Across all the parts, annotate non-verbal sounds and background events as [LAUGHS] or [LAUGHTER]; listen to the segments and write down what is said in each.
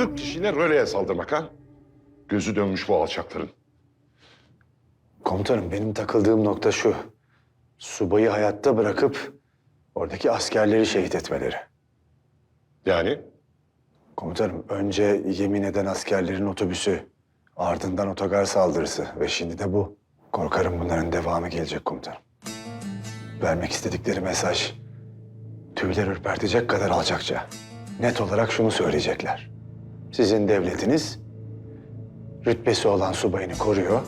40 kişiyle röleye saldırmak ha? Gözü dönmüş bu alçakların. Komutanım benim takıldığım nokta şu. Subayı hayatta bırakıp oradaki askerleri şehit etmeleri. Yani Komutanım önce yemin eden askerlerin otobüsü, ardından otogar saldırısı ve şimdi de bu. Korkarım bunların devamı gelecek komutanım. Vermek istedikleri mesaj tüyler ürpertecek kadar alçakça. Net olarak şunu söyleyecekler. Sizin devletiniz rütbesi olan subayını koruyor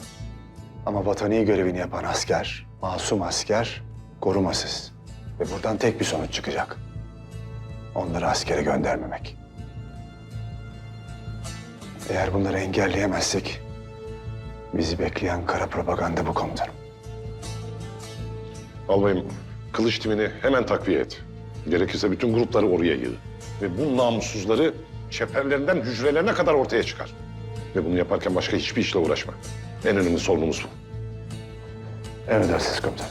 ama vatani görevini yapan asker, masum asker korumasız. Ve buradan tek bir sonuç çıkacak. Onları askere göndermemek. Eğer bunları engelleyemezsek bizi bekleyen kara propaganda bu komutanım. albayım kılıç timini hemen takviye et. Gerekirse bütün grupları oraya yığ. Ve bu namussuzları çeperlerinden hücrelerine kadar ortaya çıkar. Ve bunu yaparken başka hiçbir işle uğraşma. En önemli sorunumuz bu. Emredersiniz komutanım.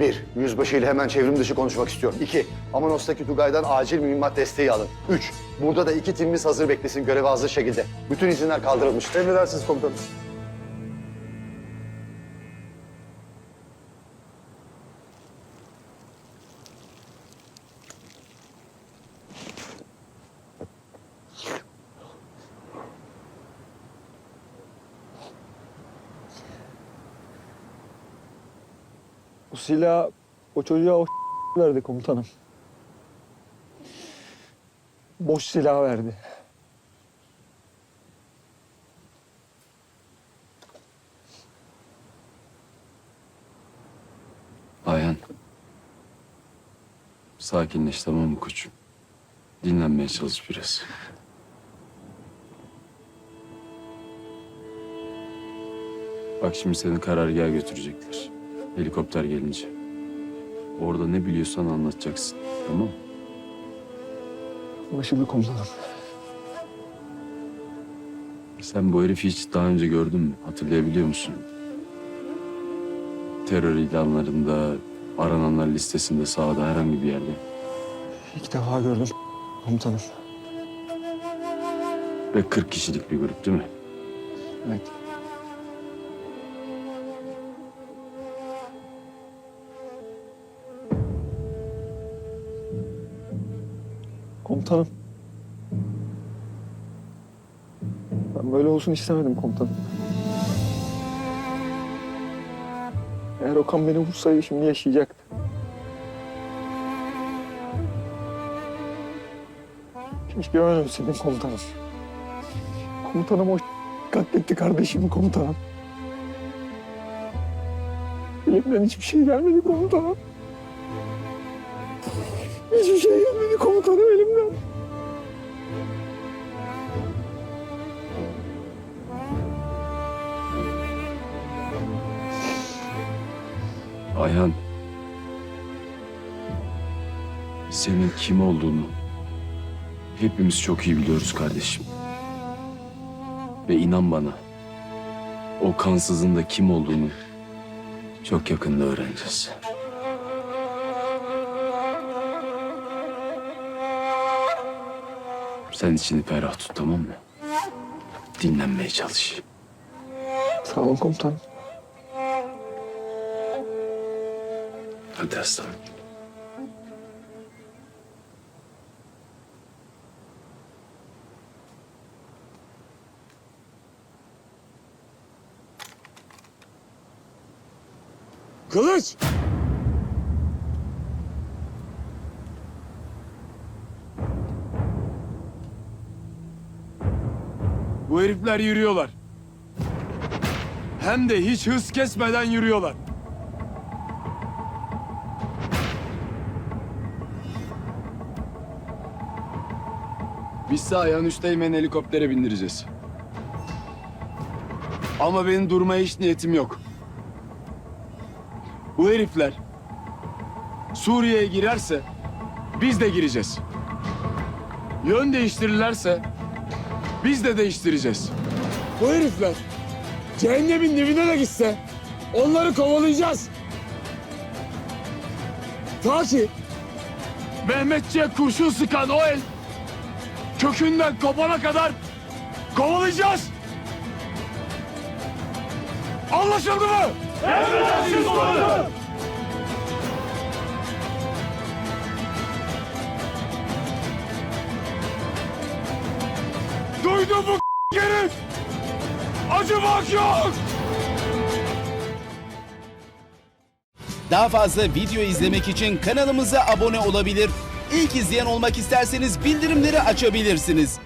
Bir, yüzbaşı ile hemen çevrim dışı konuşmak istiyorum. İki, Amanos'taki Tugay'dan acil mühimmat desteği alın. Üç, burada da iki timimiz hazır beklesin göreve hazır şekilde. Bütün izinler kaldırılmıştır. Emredersiniz komutanım. O silah o çocuğa o [LAUGHS] verdi komutanım. Boş silah verdi. Ayhan. Sakinleş tamam mı koçum? Dinlenmeye çalış biraz. Bak şimdi seni karargaha götürecekler. Helikopter gelince. Orada ne biliyorsan anlatacaksın. Tamam mı? Anlaşıldı komutanım. Sen bu herifi hiç daha önce gördün mü? Hatırlayabiliyor musun? Terör ilanlarında, arananlar listesinde sağda herhangi bir yerde. İlk defa gördüm komutanım. Ve 40 kişilik bir grup değil mi? Evet. Komutanım. Ben böyle olsun istemedim komutanım. Eğer Okan beni vursaydı şimdi yaşayacaktı. Keşke ölseydim komutanım. Komutanım o katletti kardeşimi komutanım. Elimden hiçbir şey gelmedi komutanım. Hiçbir şey gelmedi komutanım elimden. Ayhan. Senin kim olduğunu hepimiz çok iyi biliyoruz kardeşim. Ve inan bana o kansızın da kim olduğunu çok yakında öğreneceğiz. Sen içini ferah tut tamam mı? Dinlenmeye çalış. Sağ olun komutanım. Hadi aslanım. Kılıç! Herifler yürüyorlar. Hem de hiç hız kesmeden yürüyorlar. Biz sağ ayağın üstteymen helikoptere bindireceğiz. Ama benim durmaya hiç niyetim yok. Bu herifler Suriye'ye girerse biz de gireceğiz. Yön değiştirirlerse biz de değiştireceğiz. Bu herifler cehennemin dibine de gitse onları kovalayacağız. Ta ki Mehmetçiğe kurşun sıkan o el kökünden kopana kadar kovalayacağız. Anlaşıldı mı? Emredersiniz komutanım. Duydun mu [LAUGHS] herif? Acımak yok. Daha fazla video izlemek için kanalımıza abone olabilir. İlk izleyen olmak isterseniz bildirimleri açabilirsiniz.